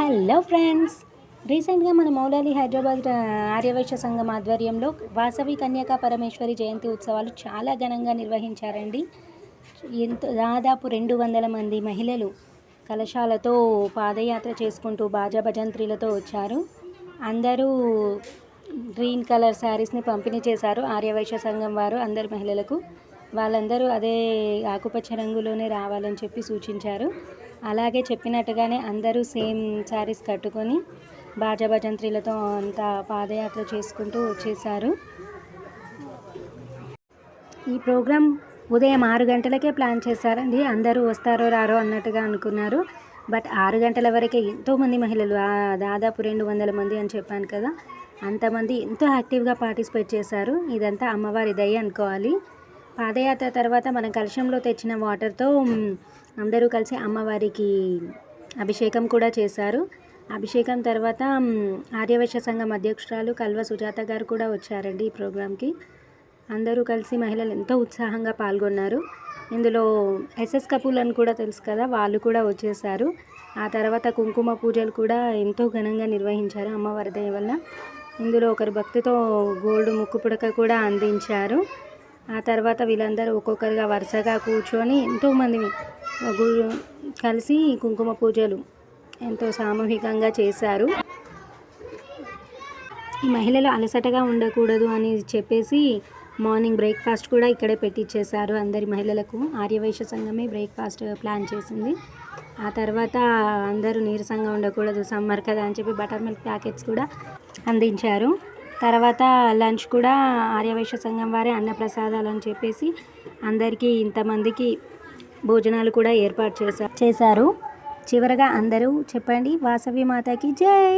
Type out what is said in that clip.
Hello friends రీసెంట్గా మన మౌలాలి హైదరాబాద్ ఆర్యవైశ్య సంఘం ఆధ్వర్యంలో వాసవి కన్యకా పరమేశ్వరి జయంతి ఉత్సవాలు చాలా ఘనంగా నిర్వహించారండి. ఎంతో దాదాపు రెండు వందల మంది మహిళలు కలశాలతో పాదయాత్ర చేసుకుంటూ బాజా భజంత్రీలతో వచ్చారు. అందరూ గ్రీన్ కలర్ శారీస్ని పంపిణీ చేశారు ఆర్యవైశ్య సంఘం వారు అందరి మహిళలకు. వాళ్ళందరూ అదే ఆకుపచ్చ రంగులోనే రావాలని చెప్పి సూచించారు. అలాగే చెప్పినట్టుగానే అందరూ సేమ్ శారీస్ కట్టుకొని బాజా అంతా పాదయాత్ర చేసుకుంటూ వచ్చేసారు. ఈ ప్రోగ్రాం ఉదయం ఆరు గంటలకే ప్లాన్ చేశారండి. అందరూ వస్తారో రారో అన్నట్టుగా అనుకున్నారు. బట్ ఆరు గంటల వరకే ఎంతోమంది మహిళలు దాదాపు రెండు వందల మంది అని చెప్పాను కదా అంతమంది ఎంతో యాక్టివ్గా పార్టిసిపేట్ చేశారు. ఇదంతా అమ్మవారి దయ అనుకోవాలి. పాదయాత్ర తర్వాత మనం కలశంలో తెచ్చిన వాటర్తో అందరూ కలిసి అమ్మవారికి అభిషేకం కూడా చేశారు. అభిషేకం తర్వాత మ్, ఆర్యవైశ్య సంఘం అధ్యక్షురాలు కల్వ సుజాత గారు కూడా వచ్చారండి ఈ ప్రోగ్రాంకి. అందరూ కలిసి మహిళలు ఎంతో ఉత్సాహంగా పాల్గొన్నారు. ఇందులో ఎస్ఎస్ కపూల్ అని కూడా తెలుసు కదా వాళ్ళు కూడా వచ్చేసారు ఆ తర్వాత కుంకుమ పూజలు కూడా ఎంతో ఘనంగా నిర్వహించారు అమ్మవారి దయ వల్ల ఇందులో ఒకరు భక్తితో గోల్డ్ ముక్కు పుడక కూడా అందించారు. ఆ తర్వాత వీళ్ళందరూ ఒక్కొక్కరుగా వరుసగా కూర్చొని ఎంతోమంది కలిసి కుంకుమ పూజలు ఎంతో సామూహికంగా చేశారు. ఈ మహిళలు అలసటగా ఉండకూడదు అని చెప్పేసి మార్నింగ్ బ్రేక్ఫాస్ట్ కూడా ఇక్కడే పెట్టించేశారు అందరి మహిళలకు. ఆర్యవైశ్య సంఘమే బ్రేక్ఫాస్ట్ ప్లాన్ చేసింది. ఆ తర్వాత అందరూ నీరసంగా ఉండకూడదు సమ్మర్ కదా అని చెప్పి బటర్ మిల్క్ ప్యాకెట్స్ కూడా అందించారు. తర్వాత లంచ్ కూడా ఆర్యవైశ్య సంఘం వారే అన్నప్రసాదాలు అని చెప్పేసి అందరికీ ఇంతమందికి భోజనాలు కూడా ఏర్పాటు చేశారు చేశారు. చివరగా అందరూ చెప్పండి వాసవి మాతకి జై!